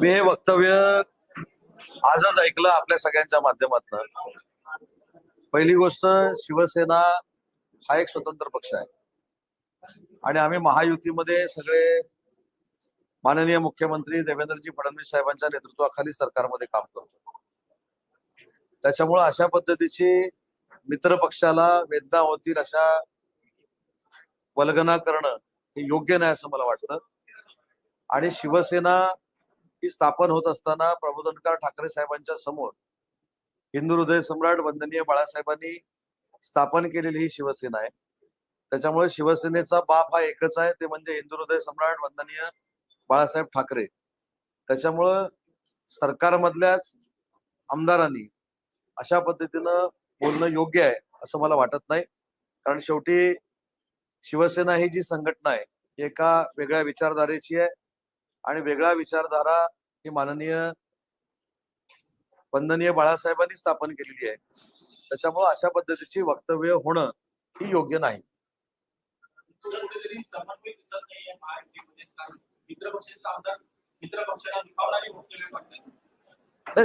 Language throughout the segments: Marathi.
मी हे वक्तव्य आजच ऐकलं आपल्या सगळ्यांच्या माध्यमातून. पहिली गोष्ट शिवसेना हा एक स्वतंत्र पक्ष आहे. आणि आम्ही महायुतीमध्ये सगळे माननीय मुख्यमंत्री देवेंद्रजी फडणवीस साहेबांच्या नेतृत्वाखाली सरकारमध्ये काम करतो. त्याच्यामुळं अशा पद्धतीची मित्र पक्षाला वेदना होतील अशा वल्गना करणं हे योग्य नाही असं मला वाटतं. आणि शिवसेना ही स्थापन होत असताना प्रबोधनकार ठाकरे साहेबांच्या समोर हिंदू हृदय सम्राट वंदनीय बाळासाहेबांनी स्थापन केलेली ही शिवसेना आहे. त्याच्यामुळे शिवसेनेचा बाप हा एकच आहे ते म्हणजे हिंदू हृदय सम्राट वंदनीय बाळासाहेब ठाकरे. त्याच्यामुळं सरकारमधल्याच आमदारांनी अशा पद्धतीनं बोलणं योग्य आहे असं मला वाटत नाही. कारण शेवटी शिवसेना ही जी संघटना आहे एका वेगळ्या विचारधारेची आहे आणि वेगळा विचारधारा ही माननीय वंदनीय बाळासाहेबांनी स्थापन केलेली आहे. त्याच्यामुळे अशा पद्धतीची वक्तव्य होणं ही योग्य करतात नाही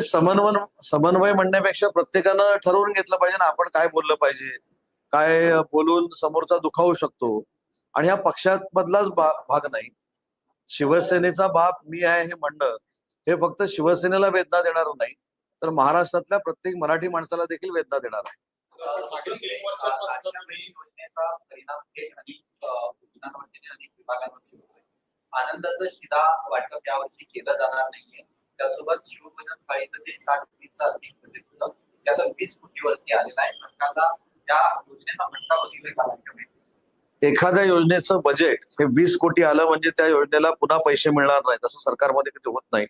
समन्वय समन्वय म्हणण्यापेक्षा प्रत्येकानं ठरवून घेतलं पाहिजे ना आपण काय बोललं पाहिजे. काय बोलून समोरचा दुखावू शकतो. आणि हा पक्षामधलाच मधलाच भाग नाही. शिवसेनेचा बाप मी आहे हे म्हणणं हे फक्त शिवसेनेला वेदना देणार नाही तर महाराष्ट्रातल्या प्रत्येक मराठी माणसाला देखील वेदना देणार आहे. आनंदाचा शिदा वाटप यावर्षी केलं जाणार नाहीये. त्यासोबत शिवभोजन थाळीचं जे साठ कोटीचं आर्थिक त्याला वीस कोटीवरती आलेलं आहे. सरकारला योजनेचा फटका बसलेला एखाद्या योजनेचं बजेट हे वीस कोटी आलं म्हणजे त्या योजनेला पुन्हा पैसे मिळणार नाही तसं सरकारमध्ये कधी होत नाही.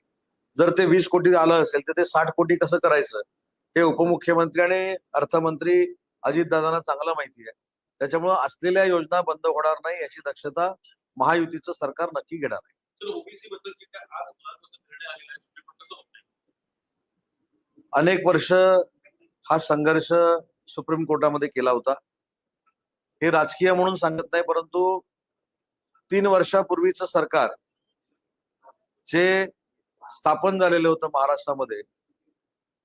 जर ते वीस कोटी आलं असेल तर ते साठ कोटी कसं करायचं? हे उपमुख्यमंत्री आणि अर्थमंत्री अजितदादांना चांगलं माहिती आहे. त्याच्यामुळं असलेल्या योजना बंद होणार नाही याची दक्षता महायुतीचं सरकार नक्की घेणार आहे. अनेक वर्ष हा संघर्ष सुप्रीम कोर्टामध्ये केला होता. हे राजकीय म्हणून सांगत नाही परंतु तीन वर्षापूर्वीचं सरकार जे स्थापन झालेलं होतं महाराष्ट्रामध्ये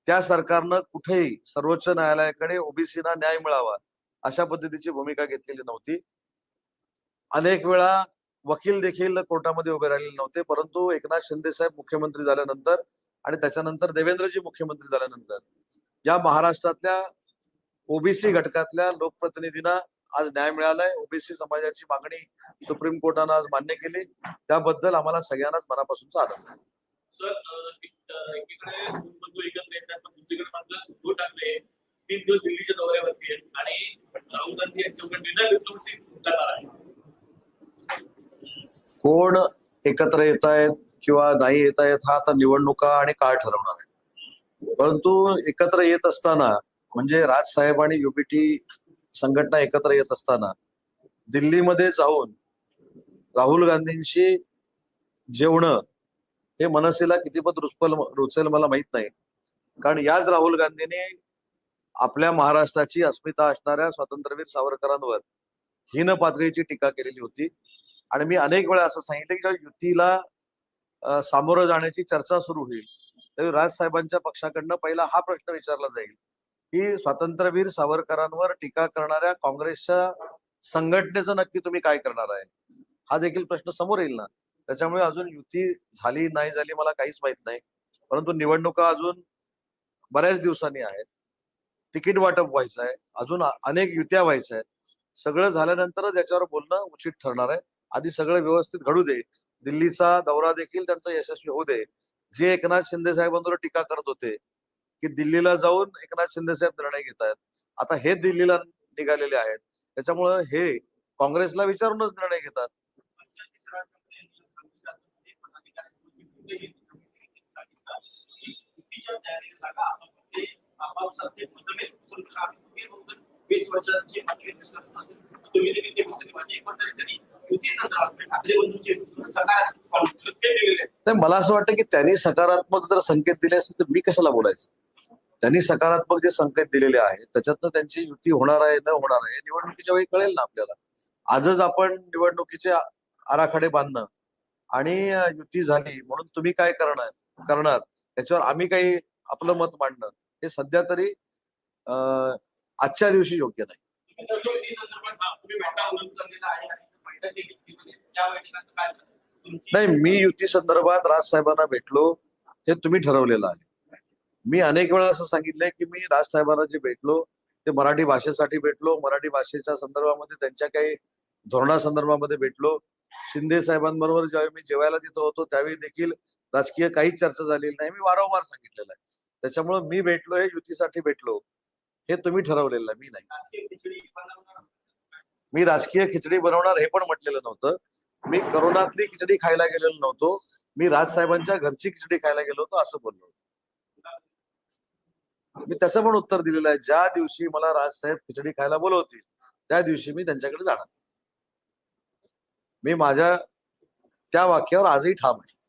त्या सरकारनं कुठेही सर्वोच्च न्यायालयाकडे ओबीसीना न्याय मिळावा अशा पद्धतीची भूमिका घेतलेली नव्हती. अनेक वेळा वकील देखील कोर्टामध्ये उभे राहिलेले नव्हते परंतु एकनाथ शिंदे साहेब मुख्यमंत्री झाल्यानंतर आणि त्याच्यानंतर देवेंद्रजी मुख्यमंत्री झाल्यानंतर या महाराष्ट्रातल्या ओबीसी घटकातल्या लोकप्रतिनिधींना आज न्याय मिळालाय. ओबीसी समाजाची मागणी सुप्रीम कोर्टानं आज मान्य केली. त्याबद्दल आम्हाला सगळ्यांनाच मनापासूनचा आनंद आहे. कोण एकत्र येत आहेत किंवा नाही येत आहेत हा आता निवडणुका आणि काळ ठरवणार आहे. परंतु एकत्र येत असताना म्हणजे राजसाहेब आणि युपीटी संघटना एकत्र येत असताना दिल्लीमध्ये जाऊन राहुल गांधींशी जेवणं हे मनसेला कितीपत रुचपल रुचेल मला माहीत नाही. कारण याच राहुल गांधींनी आपल्या महाराष्ट्राची अस्मिता असणाऱ्या स्वातंत्र्यवीर सावरकरांवर हीन पातळीची टीका केलेली होती. आणि मी अनेक वेळा असं सांगितलं की युतीला सामोरं जाण्याची चर्चा सुरू होईल त्यावेळी राजसाहेबांच्या पक्षाकडनं पहिला हा प्रश्न विचारला जाईल. की स्वातंत्र्यवीर सावरकरांवर टीका करणाऱ्या काँग्रेसच्या संघटनेचं नक्की तुम्ही काय करणार आहे? हा देखील प्रश्न समोर येईल ना. त्याच्यामुळे अजून युती झाली नाही झाली मला काहीच माहीत नाही. परंतु निवडणुका अजून बऱ्याच दिवसांनी आहेत. तिकीट वाटप व्हायचं आहे अजून अनेक युत्या व्हायच्या आहेत. सगळं झाल्यानंतरच याच्यावर बोलणं उचित ठरणार आहे. आधी सगळं व्यवस्थित घडू दे. दिल्लीचा दौरा देखील त्यांचा यशस्वी होऊ दे. जे एकनाथ शिंदे साहेबांवर टीका करत होते की दिल्लीला जाऊन एकनाथ शिंदे साहेब निर्णय घेत आहेत आता हे दिल्लीला निघालेले आहेत. त्याच्यामुळं हे काँग्रेसला विचारूनच निर्णय घेतात. मला असं वाटतं की त्यांनी सकारात्मक जर संकेत दिले असतील तर मी कशाला बोलायचं? त्यांनी सकारात्मक जे संकेत दिलेले आहेत त्याच्यातनं त्यांची युती होणार आहे न होणार आहे निवडणुकीच्या वेळी कळेल ना आपल्याला. आजच आपण निवडणुकीचे आराखडे बांधणं आणि युती झाली म्हणून तुम्ही काय करणार करणार? त्याच्यावर आम्ही काही आपलं मत मांडणं हे सध्या तरी आजच्या दिवशी योग्य नाही. नाही मी युती संदर्भात राज साहेबांना भेटलो हे तुम्ही ठरवलेलं आहे. मी अनेक वेळा असं सांगितलंय की मी राज साहेबांना जे भेटलो ते मराठी भाषेसाठी भेटलो मराठी भाषेच्या संदर्भामध्ये त्यांच्या काही धोरणासंदर्भामध्ये भेटलो. शिंदे साहेबांबरोबर ज्यावेळी मी जेवायला तिथं होतो त्यावेळी देखील राजकीय काहीच चर्चा झालेली नाही. मी वारंवार सांगितलेलं आहे. त्याच्यामुळे मी भेटलो हे युतीसाठी भेटलो. हे तुम्ही ठरवलेलं आहे मी नाही. मी राजकीय खिचडी बनवणार हे पण म्हटलेलं नव्हतं. मी करोनातली खिचडी खायला गेलेलो नव्हतो. मी राजसाहेबांच्या घरची खिचडी खायला गेलो होतो असं बोललो होतो. मी त्याचं पण उत्तर दिलेलं आहे. ज्या दिवशी मला राजसाहेब खिचडी खायला बोलवतील त्या दिवशी मी त्यांच्याकडे जाणार. मी माझ्या त्या वाक्यावर आजही ठाम आहे.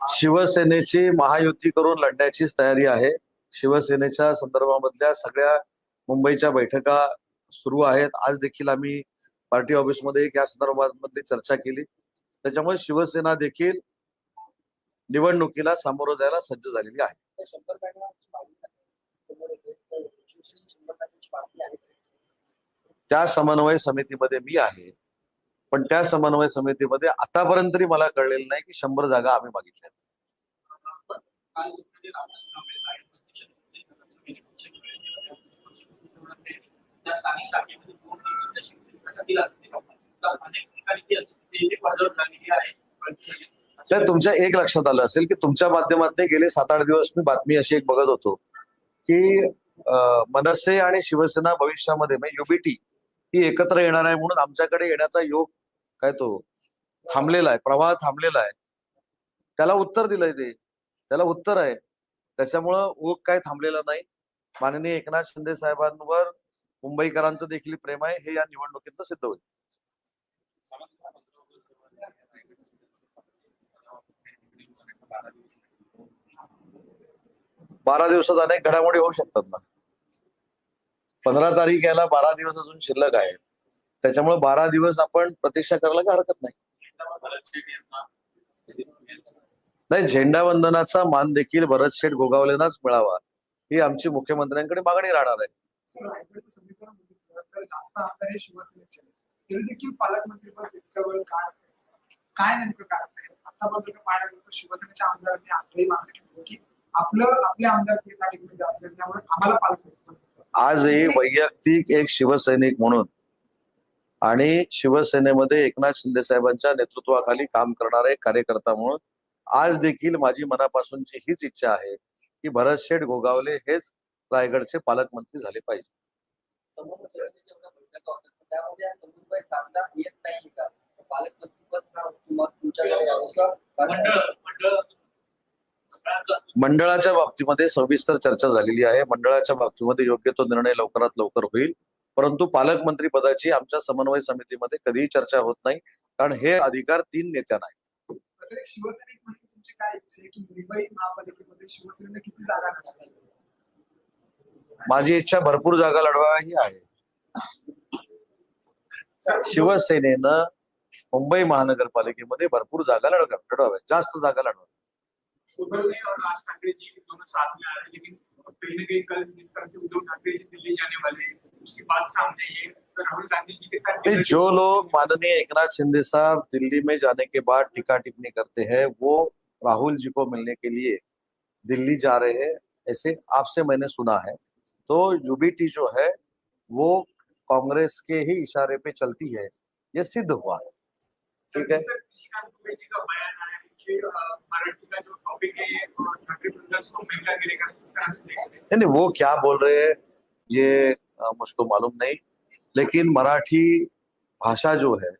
शिवसेनेची महायुती करून लढण्याचीच तयारी आहे. शिवसेनेच्या संदर्भामधल्या सगळ्या मुंबईच्या बैठका सुरू आहेत. आज देखील आम्ही पार्टी ऑफिसमध्ये एक या संदर्भामधली चर्चा केली. त्याच्यामुळे शिवसेना देखील निवडणुकीला सामोरं जायला सज्ज झालेली आहे. त्या समन्वय समितीमध्ये मी आहे. पण त्या समन्वय समितीमध्ये आतापर्यंत तरी मला कळलेलं नाही की शंभर जागा आम्ही मागितल्या आहेत. तर तुमच्या एक लक्षात आलं असेल की तुमच्या माध्यमातून गेले सात आठ दिवस मी बातमी अशी एक बघत होतो की मनसे आणि शिवसेना भविष्यामध्ये म्हणजे युबीटी ही एकत्र येणार आहे म्हणून आमच्याकडे येण्याचा योग काय तो थांबलेला आहे प्रवाह थांबलेला आहे. त्याला उत्तर दिलंय ते. त्याला उत्तर आहे. त्याच्यामुळं ओघ काय थांबलेला नाही. माननीय एकनाथ शिंदे साहेबांवर मुंबईकरांचं देखील प्रेम आहे हे या निवडणुकीतलं सिद्ध होईल. बारा दिवसात अनेक घडामोडी होऊ शकतात ना. पंधरा तारीख याला बारा दिवस अजून शिल्लक आहे. त्याच्यामुळे बारा दिवस आपण प्रतीक्षा करायला का हरकत नाही. नाही झेंडा वंदनाचा मान देखील भरत शेठ गोगावलेनाच मिळावा ही आमची मुख्यमंत्र्यांकडे मागणी राहणार आहे. रायगडचं समीकरण बघितलं तर जास्त आमदार हे शिवसेनेचे तरी देखील पालकमंत्रीपद इतक्या काय काय नेमकं कारण आहे? आतापर्यंत जर पाहायला गेलं तर शिवसेनेच्या आमदारांनी आपली मागणी केली होती की आपलं आपले आमदार त्या ठिकाणी जास्त त्यामुळे आम्हाला पालकमंत्री आजही वैयक्तिक एक शिवसैनिक म्हणून आणि शिवसेनेमध्ये एकनाथ शिंदे साहेबांच्या नेतृत्वाखाली काम करणारा एक कार्यकर्ता म्हणून आज देखील माझी मनापासूनची हीच इच्छा आहे की भरत शेठ गोगावले हेच रायगडचे पालकमंत्री झाले पाहिजे. हा मंडळाच्या बाबतीमध्ये सविस्तर चर्चा झालेली आहे. मंडळाच्या बाबतीमध्ये योग्य तो निर्णय लवकरात लवकर होईल. परंतु पालकमंत्री पदाची आमच्या समन्वय समितीमध्ये कधीही चर्चा होत नाही कारण हे अधिकार तीन नेत्यांना आहेत. तसं एक शिवसैनिक माझी इच्छा भरपूर जागा लढवा ही आहे. शिवसेनेनं मुंबई महानगरपालिकेमध्ये भरपूर जागा लढवा लढवाव्या जास्त जागा लढवा उद्धव जी और राज ठाकरे जी दोनों साथ में आ रहे हैं लेकिन कहीं ना कहीं कल जिस तरह से उद्धव ठाकरे जी दिल्ली जाने वाले हैं उसकी बात सामने आई है. तो राहुल गांधी जी के साथ नहीं, जो लोग माननीय एकनाथ शिंदे साहब दिल्ली में जाने के बाद टीका टिप्पणी करते हैं वो राहुल जी को मिलने के लिए दिल्ली जा रहे हैं ऐसे आपसे मैंने सुना है। तो यूबीटी जो है वो कांग्रेस के ही इशारे पे चलती है। ये सिद्ध हुआ है। ठीक है? हैं नहीं नहीं वो क्या बोल रहे हैं ये मुझको मालूम नहीं। लेकिन मराठी भाषा जो है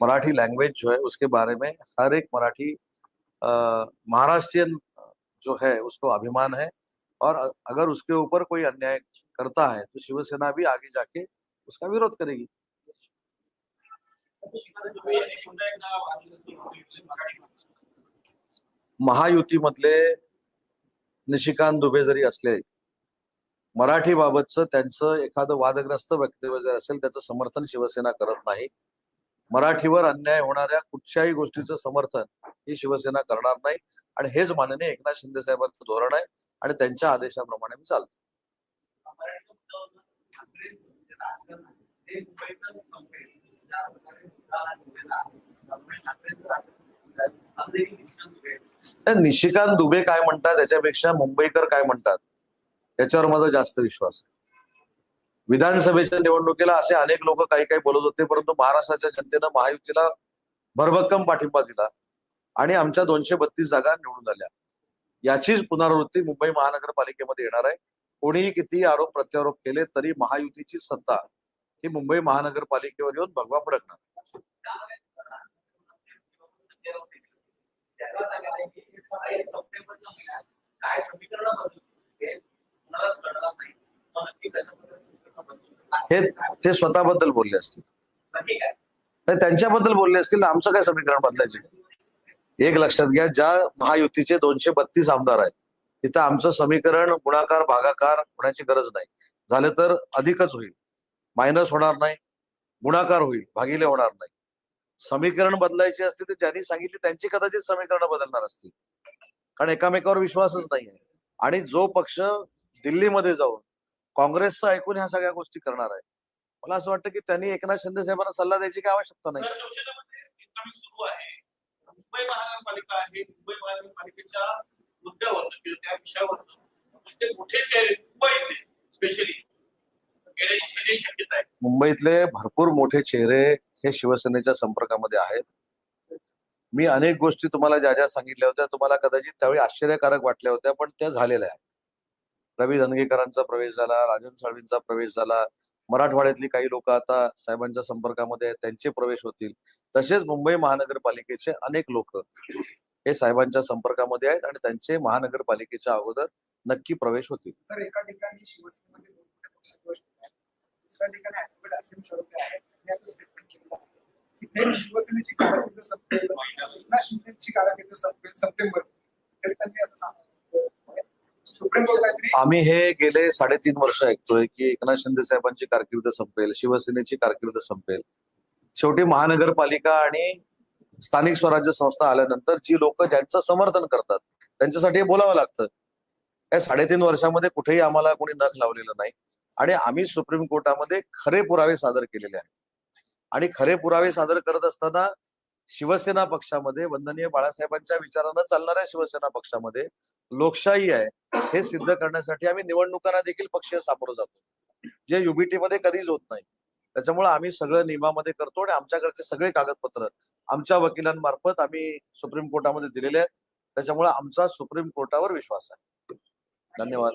मराठी लैंग्वेज जो है उसके बारे में हर एक मराठी महाराष्ट्रियन जो है उसको अभिमान है। और अगर उसके ऊपर कोई अन्याय करता है तो शिवसेना भी आगे जाके उसका विरोध करेगी। निशिकांत दुबे महायुतीमधले निशिकांत दुबे जरी असले मराठी बाबतचं त्यांचं एखादं वादग्रस्त वक्तव्य जर असेल त्याचं समर्थन शिवसेना करत नाही. मराठीवर अन्याय होणाऱ्या कुठच्याही गोष्टीचं समर्थन ही शिवसेना करणार नाही. आणि हेच माननीय एकनाथ शिंदे साहेबांचं धोरण आहे. आणि त्यांच्या आदेशाप्रमाणे मी चालतो. निशिकांत दुबे काय म्हणतात? त्याच्यापेक्षा मुंबईकर काय म्हणतात? त्याच्यावर माझा जास्त विश्वास आहे. विधानसभेच्या निवडणुकीला असे अनेक लोक काही काही बोलत होते परंतु महाराष्ट्राच्या जनतेनं महायुतीला भरभक्कम पाठिंबा दिला आणि आमच्या दोनशे बत्तीस जागा निवडून आल्या. याचीच पुनरावृत्ती मुंबई महानगरपालिकेमध्ये येणार आहे. कोणीही कितीही आरोप प्रत्यारोप केले तरी महायुतीची सत्ता ही मुंबई महानगरपालिकेवर येऊन भगवा फडकणार. हे ते स्वतःबद्दल बोलले असतील. त्यांच्याबद्दल बोलले असतील आमचं काय समीकरण बदलायचे? एक लक्षात घ्या ज्या महायुतीचे दोनशे बत्तीस आमदार आहेत तिथं आमचं समीकरण गुणाकार भागाकार होण्याची गरज नाही. झालं तर अधिकच होईल. मायनस होणार नाही गुणाकार होईल भागिले होणार नाही. समीकरण बदलायचे असते तर ज्यांनी सांगितले त्यांची कदाचित समीकरण बदलणार असतील. कारण एकामेकावर विश्वासच नाही आहे आणि जो पक्ष दिल्लीमध्ये जाऊन काँग्रेसचं ऐकून ह्या सगळ्या गोष्टी करणार आहे. मला असं वाटतं की त्यांनी एकनाथ शिंदे साहेबांना सल्ला द्यायची काही आवश्यकता नाही सर, शिवसेनेमध्ये इन्कमिंग सुरू आहे मुंबई महानगरपालिका आहे. मुंबई महानगरपालिकेच्या मुद्द्यावर किंवा त्या विषयावर म्हणजे मोठे चेहरे मुंबईतले स्पेशली येण्याची शक्यता आहे. मुंबईतले भरपूर मोठे चेहरे हे शिवसेनेच्या संपर्कामध्ये आहेत. मी अनेक गोष्टी तुम्हाला ज्या ज्या सांगितल्या होत्या तुम्हाला कदाचित त्यावेळी आश्चर्यकारक वाटल्या होत्या पण त्या झालेल्या आहेत. रवी धनगेकरांचा प्रवेश झाला राजन साळवींचा प्रवेश झाला मराठवाड्यातली काही लोक आता साहेबांच्या संपर्कामध्ये आहेत त्यांचे प्रवेश होतील. तसेच मुंबई महानगरपालिकेचे अनेक लोक हे साहेबांच्या संपर्कामध्ये आहेत आणि त्यांचे महानगरपालिकेच्या अगोदर नक्की प्रवेश होतील. त्यांनी असं शिवसेनेची सप्टेंबर तरी त्यांनी असं सांगितलं सुप्रीम कोर्ट काहीतरी आम्ही हे गेले साडेतीन वर्ष ऐकतोय की एकनाथ शिंदे साहेबांची कारकीर्द संपेल शिवसेनेची कारकीर्द संपेल. शेवटी महानगरपालिका आणि स्थानिक स्वराज्य संस्था आल्यानंतर जी लोक ज्यांचं समर्थन करतात त्यांच्यासाठी हे बोलावं लागतं. या साडेतीन वर्षामध्ये कुठेही आम्हाला कोणी नख लावलेलं नाही. आणि आम्ही सुप्रीम कोर्टामध्ये खरे पुरावे सादर केलेले आहेत. आणि खरे पुरावे सादर करत असताना शिवसेना पक्षामध्ये वंदनीय बाळासाहेबांच्या विचारानं चालणाऱ्या शिवसेना पक्षामध्ये लोकशाही आहे हे सिद्ध करण्यासाठी आम्ही निवडणुकांना देखील पक्ष सामोरं जातो. जे युबीटी मध्ये कधीच होत नाही. त्याच्यामुळे आम्ही सगळं नियमामध्ये करतो आणि आमच्याकडचे सगळे कागदपत्र आमच्या वकिलांमार्फत आम्ही सुप्रीम कोर्टामध्ये दिलेले आहेत. त्याच्यामुळे आमचा सुप्रीम कोर्टावर विश्वास आहे. धन्यवाद.